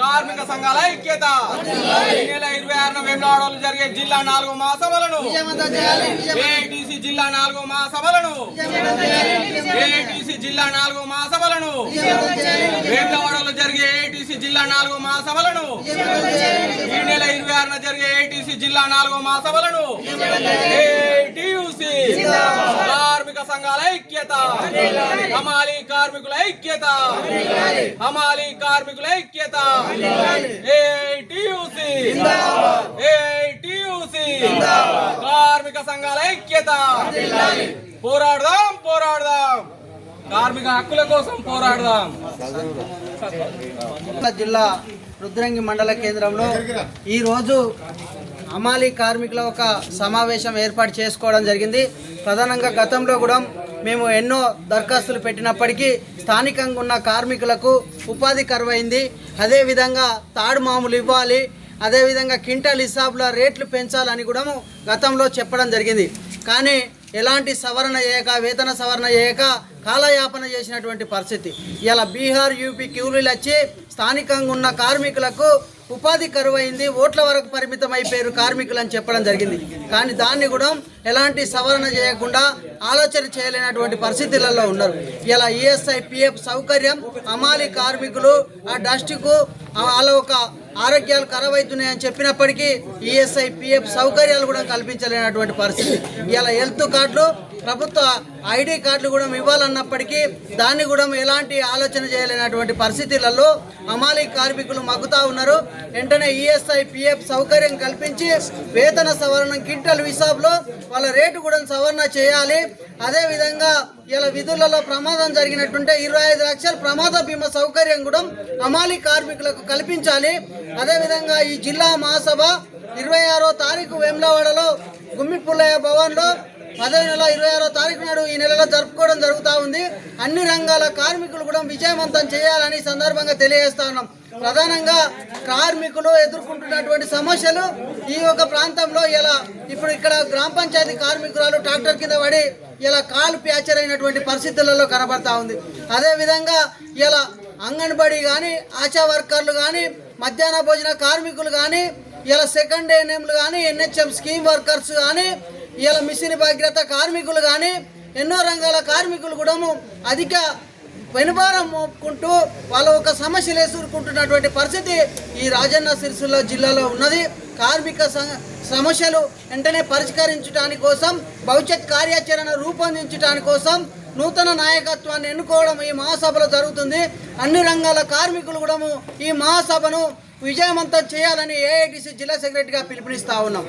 కార్మిక సంఘాల ఐక్యత! నెల ఇరవై ఆరున జరిగే జిల్లా నాలుగో మహాసభలను ఏఐటిసి జిల్లా నాలుగో మహాసభలను ఏఐటిసి జిల్లా నాలుగో మహాసభలను వేమలవాడలో జరిగే ఏఐటిసి జిల్లా నాలుగో మహాసభలను ఈ నెల ఇరవై ఆరున జరిగే ఏఐటిసి జిల్లా నాలుగో మహాసభలను ఏఐటియుసి కార్మిక సంఘాల ఐక్యత. హమాలి కార్మికుల ఐక్యత. హమాలి కార్మికుల ఐక్యత. ఏఐటియుసి. ఏఐటియుసి. కార్మిక సంఘాల ఐక్యత. పోరాడదాం పోరాడదాం. కార్మిక హక్కుల కోసం పోరాడదాం. జిల్లా రుద్రంగి మండల కేంద్రంలో ఈరోజు అమాలి కార్మికుల ఒక సమావేశం ఏర్పాటు చేసుకోవడం జరిగింది. ప్రధానంగా గతంలో కూడా మేము ఎన్నో దరఖాస్తులు పెట్టినప్పటికీ స్థానికంగా ఉన్న కార్మికులకు ఉపాధి కరువైంది. అదేవిధంగా తాడు మామూలు ఇవ్వాలి. అదేవిధంగా క్వింటల్ హిసాబుల రేట్లు పెంచాలని కూడా గతంలో చెప్పడం జరిగింది. కానీ ఎలాంటి సవరణ చేయక వేతన సవరణ చేయక కాలయాపన చేసినటువంటి పరిస్థితి. ఇలా బీహార్ యూపీ క్యూలీలు వచ్చి స్థానికంగా ఉన్న కార్మికులకు ఉపాధి కరువైంది ఓట్ల వరకు పరిమితం అయిపోయారు కార్మికులు అని చెప్పడం జరిగింది. కానీ దాన్ని కూడా ఎలాంటి సవరణ చేయకుండా ఆలోచన చేయలేనటువంటి పరిస్థితులలో ఉన్నారు. ఇలా ఈఎస్ఐ పిఎఫ్ సౌకర్యం అమాలి కార్మికులు ఆ డస్ట్కు వాళ్ళ ఒక ఆరోగ్యాలు ఖరాబ్ అవుతున్నాయని చెప్పినప్పటికీ ఈఎస్ఐ పిఎఫ్ సౌకర్యాలు కూడా కల్పించలేనటువంటి పరిస్థితి. ఇలా హెల్త్ కార్డులు ప్రభుత్వ ఐడి కార్డులు కూడా ఇవ్వాలన్నప్పటికీ దాన్ని కూడా ఎలాంటి ఆలోచన చేయలేనటువంటి పరిస్థితులలో అమాలి కార్మికులు మగ్గుతూ ఉన్నారు. వెంటనే ఈఎస్ఐ పిఎఫ్ సౌకర్యం కల్పించి వేతన సవరణ క్వింటల్ హిసాబ్లో వాళ్ళ రేటు కూడా సవరణ చేయాలి. అదేవిధంగా ఇలా విధులలో ప్రమాదం జరిగినట్టుంటే ఇరవై ఐదు లక్షల ప్రమాద బీమా సౌకర్యం కూడా అమాలి కార్మికులకు కల్పించాలి. అదేవిధంగా ఈ జిల్లా మహాసభ ఇరవై ఆరో తారీఖు వేములవాడలో గుమ్మిపుల్లయ్య భవన్లో పదవ నెల ఇరవై ఆరో తారీఖు నాడు ఈ నెలలో జరుపుకోవడం జరుగుతూ ఉంది. అన్ని రంగాల కార్మికులు కూడా విజయవంతం చేయాలని సందర్భంగా తెలియజేస్తా ఉన్నాం. ప్రధానంగా కార్మికులు ఎదుర్కొంటున్నటువంటి సమస్యలు ఈ యొక్క ప్రాంతంలో ఇలా ఇప్పుడు ఇక్కడ గ్రామ పంచాయతీ కార్మికురాలు ట్రాక్టర్ కింద పడి ఇలా కాలు ప్యాచర్ అయినటువంటి పరిస్థితులలో కనబడతా ఉంది. అదేవిధంగా ఇలా అంగన్వాడీ కానీ ఆశా వర్కర్లు కానీ మధ్యాహ్న భోజన కార్మికులు కానీ ఇలా సెకండ్ ఏఎన్ఎంలు కానీ ఎన్హెచ్ఎం స్కీమ్ వర్కర్స్ కానీ ఇలా మిషన్ భగీరథ కార్మికులు కానీ ఎన్నో రంగాల కార్మికులు కూడా అధిక వెనుబారం మోపుకుంటూ వాళ్ళ ఒక సమస్యలు ఎదుర్కొంటున్నటువంటి పరిస్థితి ఈ రాజన్న సిరిసిల్ల జిల్లాలో ఉన్నది. కార్మిక సమస్యలు వెంటనే పరిష్కరించడానికి కోసం భవిష్యత్ కార్యాచరణ రూపొందించడానికి కోసం నూతన నాయకత్వాన్ని ఎన్నుకోవడం ఈ మహాసభలో జరుగుతుంది. అన్ని రంగాల కార్మికులు కూడా ఈ మహాసభను విజయవంతం చేయాలని ఏఐటిసి జిల్లా సెక్రటరీగా పిలుపునిస్తా ఉన్నాం.